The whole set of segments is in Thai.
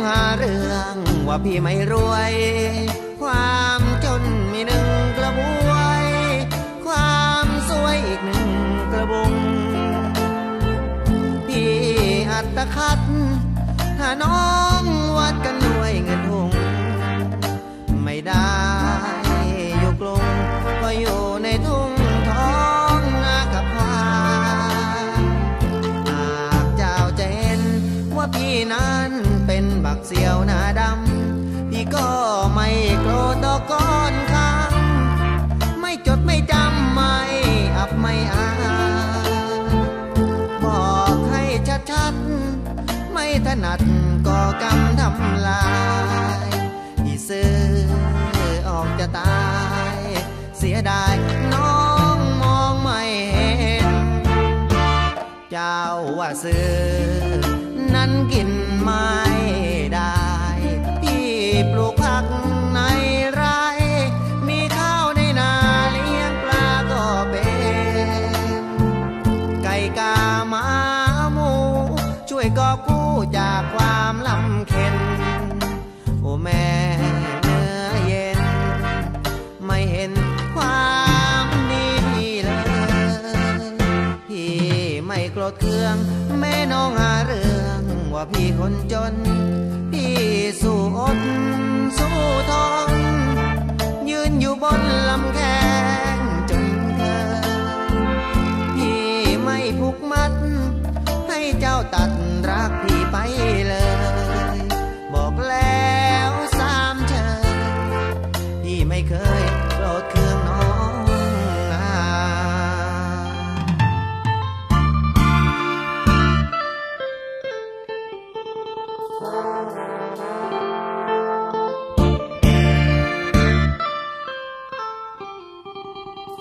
องหาเรื่องว่าพี่ไม่รวย ความจนมีหนึ่งกระบวย ความสวยอีกหนึ่งกระบุง พี่อัตคัดหาน้องวัดกันด้วยเงินทุงไม่ได้ เป็นบักเสียวหน้าดำ พี่ก็ไม่โกรธต่อก้อนคำไม่จดไม่จำไม่อับไม่อาบอกให้ชัดๆ ไม่ถนัดก่อกรรมทำลายที่ซื้อออกจะตาย เสียดายน้องมองไม่เห็น เจ้าว่าซื้อนั้นกิน คนจน พี่สู้อด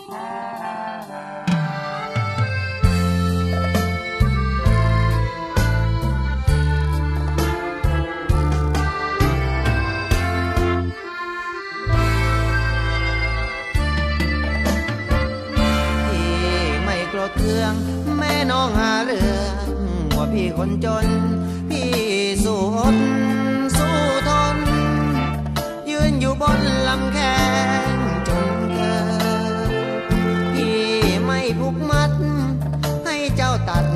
พี่ไม่โกรธเคืองแม่น้องหาเรื่องว่าพี่คนจน พี่สู้อด ใ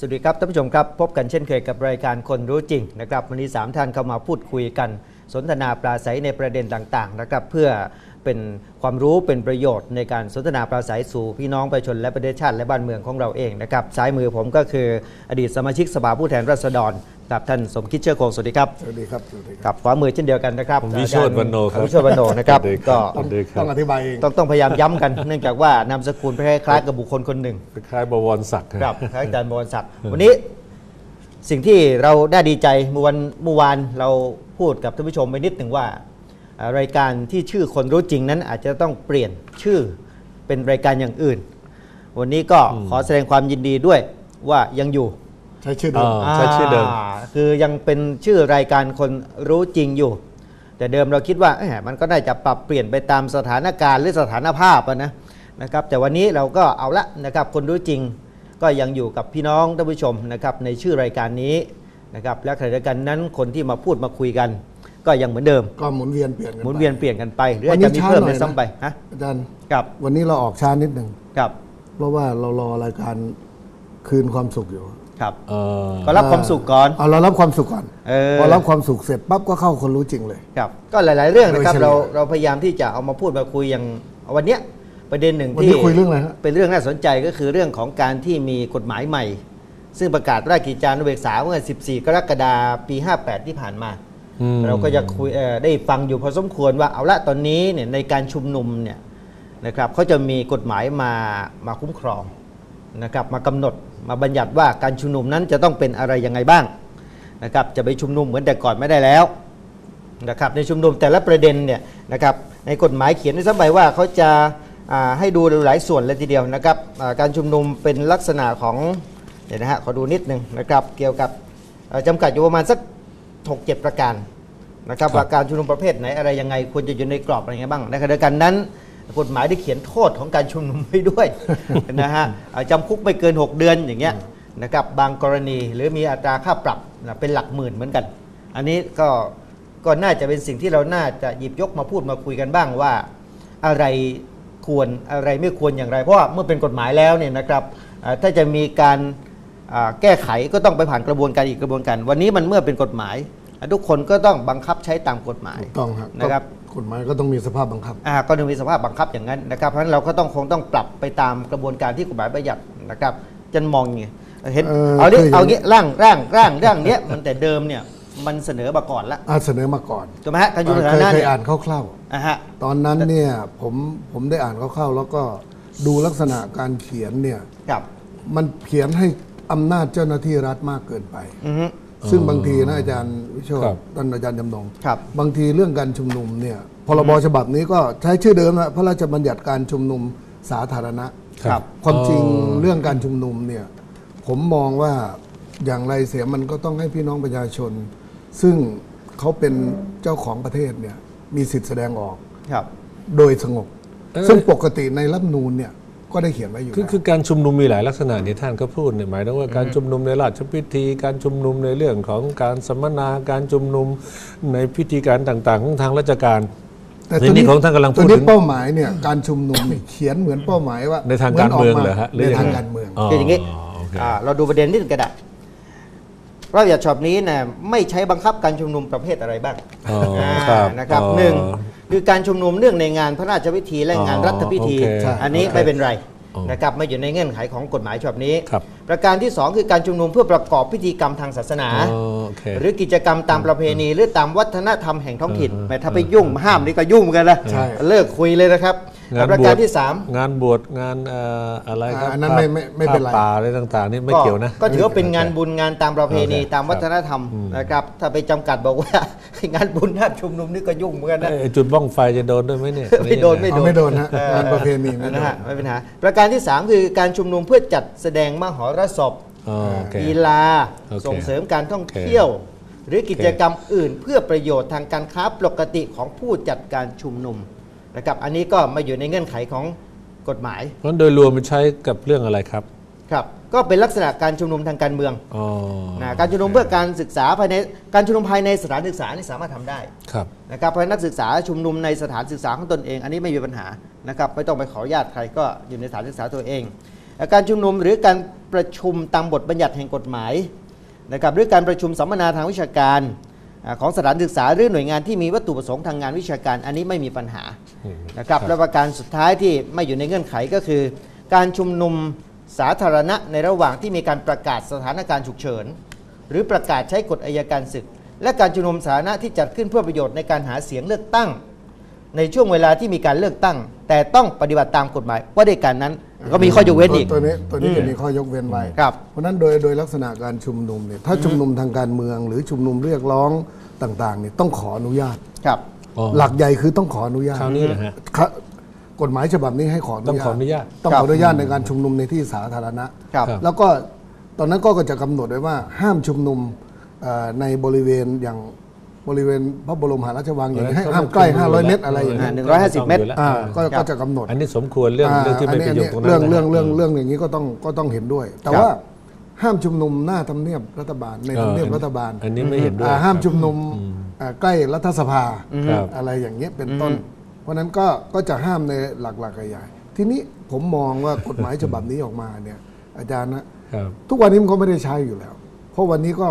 สวัสดีครับท่านผู้ชมครับ พบกันเช่นเคยกับรายการคนรู้จริงนะครับวันนี้3ท่านเข้ามาพูดคุยกัน สนทนาปราศัยในประเด็นต่างๆนะครับเพื่อเป็นความรู้เป็นประโยชน์ในการสนทนาปราศัยสู่พี่น้องประชาชนและประเทศชาติและบ้านเมืองของเราเองนะครับซ้ายมือผมก็คืออดีตสมาชิกสภาผู้แทนราษฎร กับท่านสมคิดเชื้อคงสวัสดีครับสวัสดีครับสวัสดีครับกับขวามือเช่นเดียวกันนะครับผมวิโชติวรรณโนครับวิโชติวรรณโนนะครับสวัสดีครัก็บต้องดีครับ ต้องอธิบายเอง ต้องต้องพยายามย้ำกัน เนื่องจากว่านามสกุลคล้ายๆกับบุคคลคนหนึ่ง คล้ายๆบวรศักดิ์ครับพระอาจารย์บวรศักดิ์วันนี้สิ่งที่เราได้ดีใจเมื่อวันเมื่อวานเราพูดกับท่านผู้ชมไปนิดหนึ่งว่าอ่ารายการที่ชื่อคนรู้จริงนั้นอาจจะต้องเปลี่ยนชื่อเป็นรายการอย่างอื่น วันนี้ก็ขอแสดงความยินดีด้วยว่ายังอยู่ ใช้ชื่อเดิมอ่าใช้ชื่อเดิมาคือยังเป็นชื่อรายการคนรู้จริงอยู่ แต่เดิมเราคิดว่าเอ๊ะมันก็น่าจะปรับเปลี่ยนไปตามสถานการณ์หรือสถานภาพอะนะนะครับ แต่วันนี้เราก็เอาละนะครับ คนรู้จริงก็ยังอยู่กับพี่น้องท่านผู้ชมนะครับในชื่อรายการนี้นะครับและขณะเดียวกันนั้นคนที่มาพูดมาคุยกัน ก็ยังเหมือนเดิม ก็หมุนเวียนเปลี่ยนกันหมุนไปเวียนเปลี่ยนกันไปหรือวัอาจนนี้จะมีช้าเพิ่มหน่ในอยนะซ้ำไปฮะอาจารย์ครับวันนี้เราออกช้านิดหนึ่งครับ เพราะว่าเรารอรายการคืนความสุขอยู่ ครับเอ่อก็รับความสุขก่อน เอาเรารับความสุขก่อนเออ พอรับความสุขเสร็จปั๊บก็เข้าคนรู้จริงเลย ครับ ก็หลาย ๆ เรื่องนะครับ โดยเฉลี่ย เราเราพยายามที่จะเอามาพูดมาคุยอย่างวันเนี้ยประเด็นหนึ่งวันที่นี้คุยเรื่องอะไรฮะ เป็นเรื่องน่าสนใจก็คือเรื่องของการที่มีกฎหมายใหม่ ซึ่งประกาศราชกิจจานุเบกษาเมื่อ 14 กรกฎาคมปี 58 ที่ผ่านมา อืม เราก็จะคุยเอ่อได้ฟังอยู่พอสมควรว่าเอาละตอนนี้เนี่ยในการชุมนุมเนี่ยนะครับเขาจะมีกฎหมายมามาคุ้มครอง นะครับมากำหนดมาบัญญัติว่าการชุมนุมนั้นจะต้องเป็นอะไรยังไงบ้างนะครับจะไปชุมนุมเหมือนแต่ก่อนไม่ได้แล้วนะครับในชุมนุมแต่ละประเด็นเนี่ยนะครับในกฎหมายเขียนไว้สมัยว่าเขาจะอ่าให้ดูหลายส่วนเลยทีเดียวนะครับอ่าการชุมนุมเป็นลักษณะของเดี๋ยวนะฮะขอดูนิดนึงนะครับเกี่ยวกับเอ่อจำกัดอยู่ประมาณสัก6 7ประการนะครับครับว่าการชุมนุมประเภทไหนอะไรยังไงควรจะอยู่ในกรอบอะไรเงี้ยบ้างในขณะเดียวกันนั้น กฎหมายได้เขียนโทษของการชุมนุมไว้ด้วย นะฮะอ่าจำคุกไม่เกิน 6 เดือนอย่างเงี้ยนะครับบางกรณีหรือมีอัตราค่าปรับนะเป็นหลักหมื่นเหมือนกัน อันนี้ก็ก็น่าจะเป็นสิ่งที่เราน่าจะหยิบยกมาพูดมาคุยกันบ้างว่า อะไรควรอะไรไม่ควรอย่างไร เพราะว่าเมื่อเป็นกฎหมายแล้วเนี่ยนะครับอ่าถ้าจะมีการอ่าแก้ไขก็ต้องไปผ่านกระบวนการอีกกระบวนการ วันนี้มันเมื่อเป็นกฎหมายอะทุกคนก็ต้องบังคับใช้ตามกฎหมายถูกต้องครับนะครับ ก็กฎหมายก็ต้องมีสภาพบังคับ อ่าก็ต้องมีสภาพบังคับอย่างนั้นนะครับเพราะฉะนั้นเราก็ต้องคงต้องปรับไปตามกระบวนการที่กฎหมายบัญญัตินะครับจันมองไงเห็นเอ่อเอาเนี้คืออย่างเอาเนี้ยร่างร่างร่างร่างเนี้ยมันแต่เดิมเนี่ยมันเสนอมาก่อนละอาเสนอมาก่อนถูกไหมฮะการยุติธรเครมยนั้นเคยเนี่ยอ่านคร่าวอ่าฮะ ๆตอนนั้นเนี่ยผมผมได้อ่านคร่าวๆแล้วก็ดูลักษณะการเขียนเนี่ย ครับมันเขียนให้อำนาจเจ้าหน้าที่รัฐมากเกินไป อือฮึ ซึ่งบางทีนะอาจารย์วิโชครัตบท่านอาจารย์จำนงครับบางทีเรื่องการชุมนุมเนี่ยพรบฉบับนี้ก็ใช้ชื่อเดิมนะพระราชบัญญัติการชุมนุมสาธารณะครับความจริงอ๋อเรื่องการชุมนุมเนี่ยผมมองว่าอย่างไรเสียมันก็ต้องให้พี่น้องประชาชน ซึ่งเขาเป็นเจ้าของประเทศเนี่ยมีสิทธิแสดงออกครับ โดยสงบเอ้ยซึ่งปกติในรัฐธรรมนูนเนี่ย ก็ได้เขียนไว้อยู่คือแล้วคือการชุมนุมมีหลายลักษณะที่ท่านก็พูดเนี่ยหมายถึงว่าการชุมนุมในราชพิธี การชุมนุมในเรื่องของการสัมมนาการชุมนุมในพิธีการต่างๆ ของทางราชการแต่ในนี้ของท่านกำลังพูดตัวนี้ถึงเป้าหมายเนี่ยการชุมนุมเนี่ยเขียนเหมือนเป้าหมายว่าในทางการเมืองหเหรอฮะหรืในอยังทางไงการเมืองคืออย่างนี้โอเคอ่าเราดูประเด็นนิดนึงก็ได้ พระราชบัญญัติฉบับนี้นะไม่ใช้บังคับการชุมนุมประเภทอะไรบ้างอ๋ออ่าครับนะครับอ๋อหนึ่งคือการชุมนุมเนื่องในงานพระราชพิธีและงานอ๋อรัฐพิธีโอเคอันนี้โอเคไม่เป็นไรอ๋อนะครับไม่อยู่ในเงื่อนไขของกฎหมายฉบับนี้ครับประการที่สองคือการชุมนุมเพื่อประกอบพิธีกรรมทางศาสนาอ๋อโอเคหรือกิจกรรมตามประเพณีหรือตามวัฒนธรรมแห่งท้องถิ่นเออแม้ถ้าไปยุ่งห้ามนี่ก็ยุ่งเหมือนกันนะใช่เลิกคุยเลยนะครับ งานประบการวชที่สามงานบวชงานเอ่ออะไรครับอ่าอันนั้นไม่ไม่ไม่เป็นไร ผ้าป่าอะไรต่างๆ นี่ไม่เกี่ยวนะ ก็ถือว่าเป็นงานบุญงานตามประเพณีโอเคตามวัฒนธรรมอืมนะครับ ถ้าไปจำกัดบอกว่า งานบุญห้ามชุมนุมนี่ก็ยุ่งเหมือนกันนะเอ้ยจุดบ้องไฟจะโดนด้วยไหมเนี่ย ไม่โดนไม่ เอาไม่โดนฮะงานประเพณีไม่โดนะน ฮะไม่เป็นปัญหาประการที่ 3 คือการชุมนุมเพื่อจัดแสดงมหรสพอ๋อโอเค กีฬา โอเคส่งเสริมการท่องเที่ยว หรือกิจกรรมอื่นเพื่อประโยชน์ทางการค้าปกติของผู้จัดการชุมนุม นะครับอันนี้ก็มาอยู่ในเงื่อนไขของกฎหมายเพราะโดยรวมมันใช้กับเรื่องอะไรครับครับ ก็เป็นลักษณะการชุมนุมทางการเมืองอ๋อนะการชุมนุมเพื่อการศึกษาภายในการชุมนุมภายในสถานศึกษานี่สามารถทำได้ครับนะครับเพราะนักศึกษาชุมนุมในสถานศึกษาของตนเอง อันนี้ไม่มีปัญหานะครับไม่ต้องไปขออนุญาตใครก็อยู่ในสถานศึกษาตัวเองและการชุมนุมหรือการประชุมตามบทบัญญัติแห่งกฎหมายนะครับหรือการประชุมสัมมนาทางวิชาการอ่า ของสถานศึกษาหรือหน่วยงานที่มีวัตถุประสงค์ทางงานวิชาการ อันนี้ไม่มีปัญหาอืมนะครับครับและประการสุดท้ายที่ไม่อยู่ในเงื่อนไขก็คือ การชุมนุมสาธารณะในระหว่างที่มีการประกาศสถานการณ์ฉุกเฉิน หรือประกาศใช้กฎอัยการศึก และการชุมนุมสาธารณะที่จัดขึ้นเพื่อประโยชน์ในการหาเสียงเลือกตั้ง ในช่วงเวลาที่มีการเลือกตั้ง แต่ต้องปฏิบัติตามกฎหมายว่าด้วยการนั้น ก็มีข้อยกเว้นอีก ตัวนี้ตัวนี้อืมจะมีข้อยกเว้นไว้ครับเพราะฉะนั้นโดยโดยลักษณะการชุมนุมเนี่ยถ้าชุมนุมทางการเมือง หรือชุมนุมเรียกร้องต่างๆเนี่ยต้องขออนุญาต ครับอ๋อหลักใหญ่คือต้องขออนุญาตคราวนี้เหรอฮะ ครับกฎหมายฉบับนี้ให้ขออนุญาตต้องขออนุญาต ต้องขออนุญาตในการชุมนุมในที่สาธารณะ ครับครับแล้วก็ตอนนั้นก็จะกำหนดไว้ว่าห้ามชุมนุมเอ่อในบริเวณอย่าง บริเวณพระบรมมหาราชวังอย่างนี้ให้ห้ามใกล้ 500 เมตรอะไรอย่างอ่านี้หนึ่งร้อยห้าสิบเมตรอ่าก็ครับก็จะกำหนด อันนี้สมควรเรื่องเรื่องที่ไม่เป็นประโยชน์ตรงนั้นเรื่องนะเรื่องเรื่องเรื่องอย่างนี้ก็ต้องก็ต้องเห็นด้วย แต่ครับว่าห้ามชุมนุมหน้าทำเนียบรัฐบาลในทำเนียบรัฐบาล อันนี้ไม่เห็นด้วยอ่าห้ามครับชุมนุมอ่าใกล้รัฐสภาครับอะไรอย่างเงี้ยเป็นต้น เพราะฉะนั้นก็ก็จะห้ามในหลักๆใหญ่ๆทีนี้ผมมองว่ากฎหมายฉบับนี้ออกมาเนี่ยอาจารย์นะครับทุกวันนี้มันก็ไม่ได้ใช้อยู่แล้ว เพราะวันนี้ก็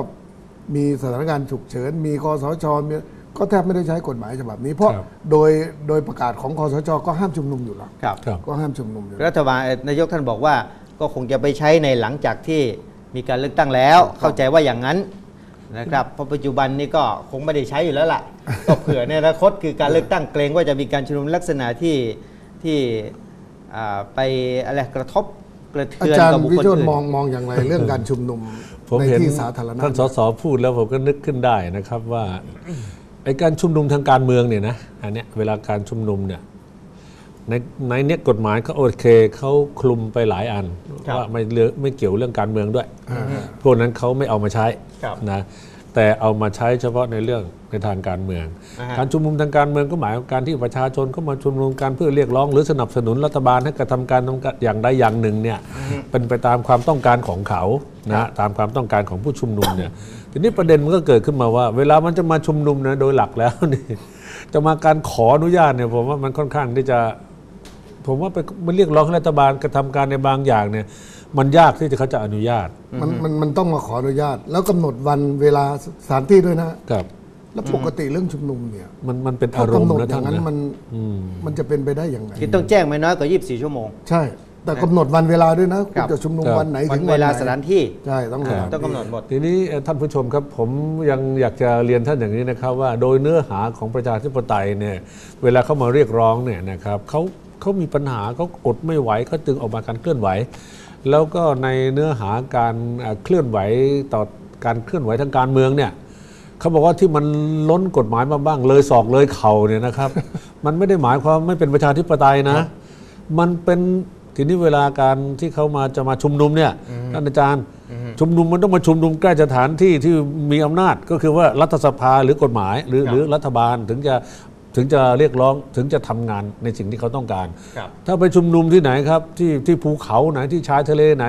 มีสถานการณ์ฉุกเฉิน มีคอสชมีก็แทบไม่ได้ใช้กฎหมายฉบับนี้ เพราะครับ โดยโดยประกาศของคอสชก็ห้ามชุมนุมอยู่แล้วครับ ครับ ก็ห้ามชุมนุมอยู่แล้ว รัฐบาลเอ่อนายกท่านบอกว่าก็คงจะไปใช้ในหลังจากที่มีการเลือกตั้งแล้ว เข้าใจว่าอย่างนั้นนะครับเพราะปัจจุบันนี้ก็คงไม่ได้ใช้อยู่แล้วล่ะ ก็เผื่อในอนาคตคือการเลือกตั้งเกรงว่าจะมีการชุมนุมลักษณะที่ที่อ่าไปอะไรกระทบกระเทือาอนจารย์กับบุควิคลโรจอื่น์นมองมองอย่างไรเรื่องการชุมนุม ผมในเห็นที่สาธารณะท่านสสพูดแล้วผมก็นึกขึ้นได้นะครับว่าไอ้การชุมนุมทางการเมืองเนี่ยนะอันเนี้ยเวลาการชุมนุมเนี่ยในในเนี้ยกฎหมายเขาโอเคเขาคลุมไปหลายอันครับว่าไม่เลือกไม่เกี่ยวเรื่องการเมืองด้วย พวกนั้นเขาไม่เอามาใช้ครับนะ แต่เอามาใช้เฉพาะในเรื่องในทางการเมืองอ่าฮะการชุมนุมทางการเมืองก็หมายความการที่ประชาชนก็มาชุมนุมกันเพื่อเรียกร้อง หรือสนับสนุนรัฐบาลให้กระทำการทำการอย่างใดอย่างหนึ่งเนี่ยเป็นไปตามความต้องการของเขานะตามความต้องการของผู้ชุมนุมเนี่ยทีนี้ประเด็นมันก็เกิดขึ้นมาว่า เวลามันจะมาชุมนุมนะโดยหลักแล้วนี่จะมาการขออนุญาตเนี่ยผมว่ามันค่อนข้างที่จะ ผมว่าไปมันเรียกร้องให้รัฐบาลกระทำการในบางอย่างเนี่ย มันยากที่จะเขาจะอนุญาต มันมันมันต้องมาขออนุญาต แล้วกำหนดวันเวลาสถานที่ด้วยนะครับ แล้วปกติเรื่องชุมนุมเนี่ยมันมันเป็นถ้าอารมกำหนณ์ดนะอท่าย่านงนั้นนะมันอืมมันจะเป็นไปได้อย่างไรคือต้องแจ้งไม่น้อยกว่า 24 ชั่วโมง ใช่ แต่กำหนดวันเวลาด้วยนะคุครัณบจะชุมนุมครับวันไหนวัถึนงเววันลาไหนสถานที่ใช่ต้องครับสถานต้องกำหนดหมดทีนี้เอ่อท่านผู้ชมครับ ผมยังอยากจะเรียนท่านอย่างนี้นะครับ ว่าโดยเนื้อหาของประชาธิปไตยเนี่ยเวลาเขามาเรียกร้องเนี่ยนะครับเขาเขามีปัญหาเขาอดไม่ไหวเขาจึงออกมาการเคลื่อนไหว แล้วก็ในเนื้อหาการเอ่อเคลื่อนไหวต่อการเคลื่อนไหวทางการเมืองเนี่ยเขาบอกว่าที่มันล้นกฎหมายมาบ้าง เลยศอกเลยเข่าเนี่ยนะครับ มันไม่ได้หมายความไม่เป็นประชาธิปไตยนะ มันเป็นทีนี้เวลาการที่เขามาจะมาชุมนุมเนี่ยท่านอาจารย์ชุมนุมมันต้องมาชุมนุมใกล้สถานที่ที่มีอำนาจก็คือว่ารัฐสภาหรือกฎหมายหรือครับหรือรัฐบาลถึงจะ ถึงจะเรียกร้องถึงจะทำงานในสิ่งที่เขาต้องการครับถ้าไปชุมนุมที่ไหนครับที่ที่ภูเขาไหนที่ชายทะเลไหน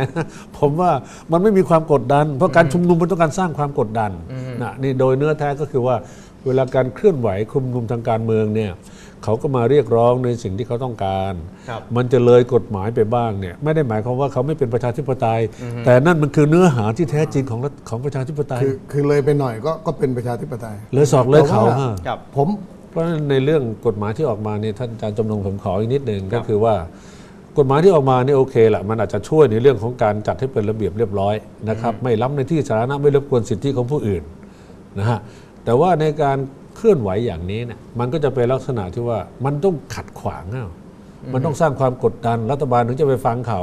ผมว่ามันไม่มีความกดดัน เพราะการชุมนุมมันต้องการสร้างความกดดันนะนี่โดยเนื้อแท้ก็คือว่าเวลาการเคลื่อนไหวชุมนุมทางการเมืองเนี่ยเขาก็มาเรียกร้องในสิ่งที่เขาต้องการครับมันจะเลยกฎหมายไปบ้างเนี่ยไม่ได้หมายความว่าเขาไม่เป็นประชาธิปไตย แต่นั่นมันคือเนื้อหาที่แท้จริงของรัฐของประชาธิปไตย คือคือเลยไปหน่อยก็ก็เป็นประชาธิปไตย เลยสอกเลยเขาแต่ว่าฮะครับผม เพราะฉะนั้นในเรื่องกฎหมายที่ออกมาเนี่ยท่านอาจารย์จำนงผมขออีกนิดหนึ่งก็คือว่ากฎหมายที่ออกมาเนี่ยโอเคแหละมันอาจจะช่วยในเรื่องของการจัดให้เป็นระเบียบเรียบร้อยนะครับไม่ล้ำในที่สาธารณะไม่รบกวนสิทธิของผู้อื่นนะฮะแต่ว่าในการเคลื่อนไหวอย่างนี้เนี่ยมันก็จะเป็นลักษณะที่ว่ามันต้องขัดขวางอะมันต้องสร้างความกดดันรัฐบาลถึงจะไปฟังเขา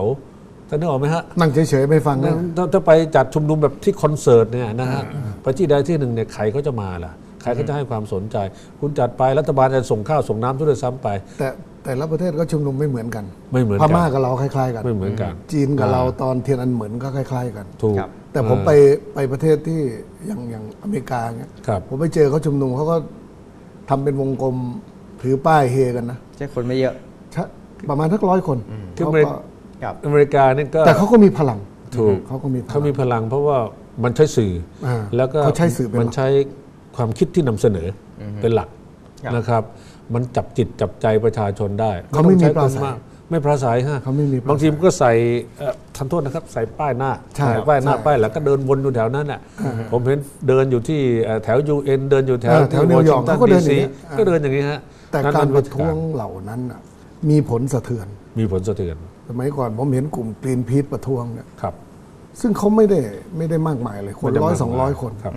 ท่านนึกออกไหมฮะนั่งเฉยๆไม่ฟังนะถ้าถ้าไปจัดชุมนุมแบบที่คอนเสิร์ตเนี่ยนะฮะไปที่ใดที่หนึ่งเนี่ยใครเขาจะมาล่ะใครเขาจะให้ความสนใจ คุณจัดไปรัฐบาลจะส่งข้าวส่งน้ำทุกเดือนซ้ำไป แต่แต่ละประเทศก็ชุมนุมไม่เหมือนกัน ไม่เหมือนพกันม่ากับเราคล้ายๆ กันไม่เหมือนกัน จีนกับเราตอนเทียนอันเหมือนก็คล้าย ๆ กันถูกครับแต่ผมไปไปประเทศที่อย่างอย่างอเมริกาเงี้ยครับผมไปเจอเขาชุมนุมเขาก็ทำเป็นวงกลมถือป้ายเฮกันนะใช่คนไม่เยอะชะประมาณทักร้อยคนคือเขาอเมริก็กครับอเมริกานี่ก็แต่เขาก็มีพลังถูกเขาก็มีพลังเขามีพลังเพราะว่ามันใช้สื่ออาแล้วก็เขาใช้สื่อเป็นหลักมันใช้ ความคิดที่นำเสนออเป็นหลักครับนะครับ มันจับจิตจับใจประชาชนได้เขาไม่มีต้องปราใช้คนศัยมากไม่ปราศัยฮะเขาไม่มีปราศัยบางทีมันก็ใส่เอ่อทันโทษนะครับ ใส่ป้ายหน้าใช่ใส่ป้ายหน้าใช่ป้ายหลังก็เดินวนอยู่แถวนั้นแหละผมเห็นเดินอยู่ที่เอ่อแถวยูเอ็นเดินอยู่แถวเออแถวนิวยอร์กที่เขาก็เดินวอชิงตัอย่างเงี้ยก็เดินอย่างนี้ฮะแต่นั่นการมันประท้วงเหล่านั้นน่ะมีผลสะเทือน มีผลสะเทือนสมัยก่อนผมเห็นกลุ่มกรีนพีทประท้วงเนี่ยครับ ซึ่งเขาไม่ได้ไม่ได้มากมายเลยคนไม่ได้ร้อยมากสองร้อยมายคนครับ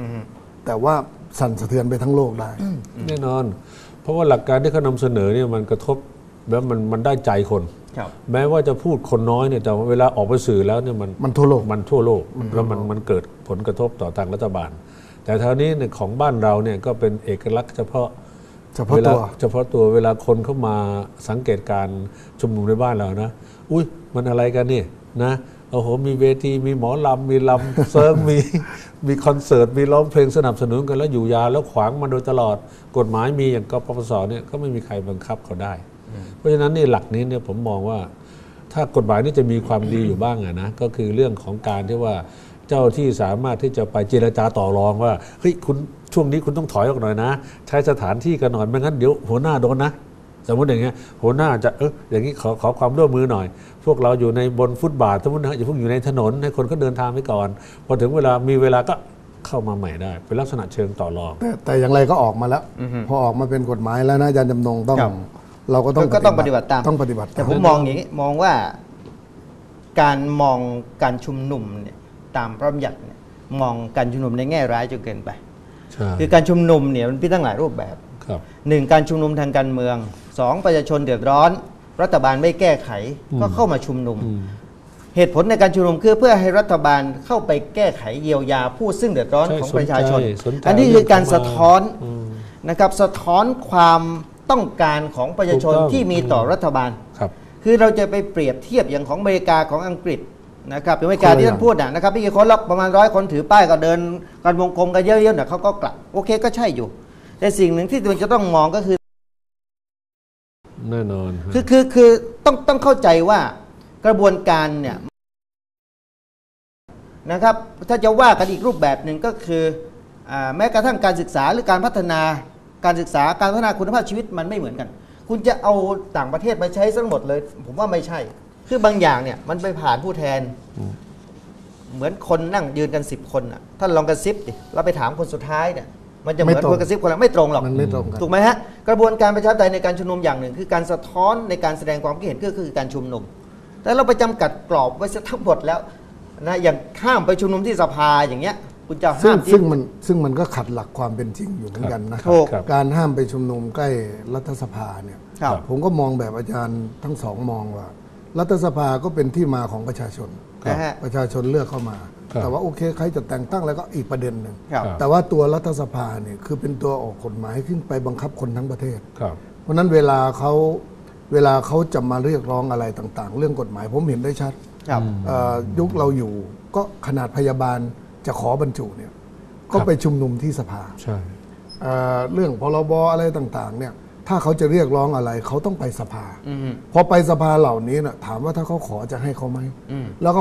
แต่ว่าสั่นสะเทือนไปทั้งโลกได้ แน่นอน เพราะว่าหลักการที่เขานำเสนอเนี่ยมันกระทบแล้วมันมันได้ใจคน ครับแม้ว่าจะพูดคนน้อยเนี่ยแต่ว่าเวลาออกไปสื่อแล้วเนี่ยมันมันทั่วโลก มันทั่วโลกแล้วมันมันเกิดผลกระทบต่อทางรัฐบาล แต่เท่านี้เนี่ยของบ้านเราเนี่ยก็เป็นเอกลักษณ์เฉพาะเฉพาะวลตัว เฉพาะตัวเวลาคนเข้ามาสังเกตการณ์ชุมนุมในบ้านเรานะ อุ้ยมันอะไรกันนี่นะ โอ้โห มีเวที มีหมอลำ มีลำเซิร์ฟมี มีคอนเสิร์ต มีร้องเพลงสนับสนุนกันแล้วอยู่ยาวแล้วขวางมาโดยตลอด กฎหมายมีอย่างกปปสเนี่ยก็ไม่มีใครบังคับเขาได้ เพราะฉะนั้นนี่หลักนี้เนี่ยผมมองว่า ถ้ากฎหมายนี่จะมีความดีอยู่บ้างอะนะก็คือเรื่องของการที่ว่าเจ้าที่สามารถที่จะไปเจรจาต่อรองว่าเฮ้ยคุณช่วงนี้คุณต้องถอยออกหน่อยนะ ใช้สถานที่กันหน่อยไม่งั้นเดี๋ยวหัวหน้าโดนนะ สมมติอย่างเงี้ยหัวหน้าจะเอออย่างนี้ขอขอความร่วมมือหน่อย พวกเราอยู่ในบนฟุตบาทสมมตินะอย่าเพิ่งอยู่ในถนนให้คนเขาเดินทางไปก่อน พอถึงเวลามีเวลาก็เข้ามาใหม่ได้ เป็นลักษณะเชิงต่อรอง แต่แต่อย่างไรก็ออกมาแล้ว พอออกมาเป็นกฎหมายแล้วนะอาจารย์จำนงต้องครับ เราก็ต้องก็ต้องปฏิบัติตาม ต้องปฏิบัติแต่ตามผมมองอย่างนี้มองว่าการมองการชุมนุมเนี่ยตามพระบัญญัติเนี่ยมองการชุมนุมในแง่ร้ายจนเกินไป ใช่คือการชุมนุมเนี่ยมันมีตั้งหลายรูปแบบครับ หนึ่งการชุมนุมทางการเมือง สองประชาชนเดือดร้อน รัฐบาลไม่แก้ไขก็เข้ามาชุมนุม เหตุผลในการชุมนุมคือเพื่อให้รัฐบาลเข้าไปแก้ไขเยียวยาผู้ซึ่งเดือดร้อนใช่ของประชาชนสนใจสนใจอันนี้คือการสะท้อนอืมนะครับสะท้อนความต้องการของประชาชนถูกต้องที่มีต่อรัฐบาลครับคือเราจะไปเปรียบเทียบอย่างของอเมริกาของอังกฤษนะครับอเมริกาคนละที่อย่าท่างนพูดนะนะครับพี่คนรับประมาณร้อยคนถือป้ายก็เดินกันวงกลมกันเยอะๆเนี่ยเขาก็กลับโอเคก็ใช่อยู่ แต่สิ่งหนึ่งที่มันจะต้องมองก็คือ แน่นอนฮะคือคือคือต้องต้องเข้าใจว่ากระบวนการเนี่ยนะครับ ถ้าจะว่ากันอีกรูปแบบหนึ่งก็คืออาแม้กระทั่งการศึกษาหรือการพัฒนาการศึกษาการพัฒนาคุณภาพชีวิตมันไม่เหมือนกัน คุณจะเอาต่างประเทศมาใช้ทั้งหมดเลย ผมว่าไม่ใช่ คือบางอย่างเนี่ยมันไปผ่านผู้แทน เหมือนคนนั่งยืนกันสิบคนอะท่านลองกระซิบดิเราไปถามคนสุดท้ายเนี่ย มันจะเหมือนไม่ตรงคนกระซิบคนละไม่ตรงหรอกมันไม่ตรงกันถูกไหมฮะกระบวนการประชาธิปไตยในการชุมนุมอย่างหนึ่ง คือการสะท้อนในการแสดงความคิดเห็นก็คือการชุมนุม แต่เราไปจำกัดกรอบไว้ซะทั้งหมดแล้วนะอย่างห้ามไปชุมนุมที่สภาอย่างเงี้ยคุณจะซึ่ห้างมที่ซึ่งมันซึ่งมันก็ขัดหลักความเป็นจริงอยู่เหมือนกันนะถูกครับ การห้ามไปชุมนุมใกล้รัฐสภาเนี่ยครับผมก็มองแบบอาจารย์ทั้งสองมองว่า รัฐสภาก็เป็นที่มาของประชาชนนะฮะ ประชาชนเลือกเข้ามา ครับแต่ว่าโอเคใครจะแต่งตั้งแล้วก็อีกประเด็นหนึ่งครับ แต่ว่าตัวรัฐสภาเนี่ยคือเป็นตัวออกกฎหมายขึ้นไปบังคับคนทั้งประเทศ ครับ เพราะฉะนั้นเวลาเขาเวลาเขาจะมาเรียกร้องอะไรต่างๆ เรื่องกฎหมายผมเห็นได้ชัดครับ เอ่อยุคเราอยู่ก็ขนาดพยาบาลจะขอบรรจุเนี่ยก็ครับ ไปชุมนุมที่สภา ใช่ เอ่อเรื่องพรบอะไรต่างๆเนี่ย ถ้าเขาจะเรียกร้องอะไร เขาต้องไปสภาอืมพอไปสภาเหล่านี้นะถามว่าถ้าเขาขอจะให้เขาไหมอืมแล้วก็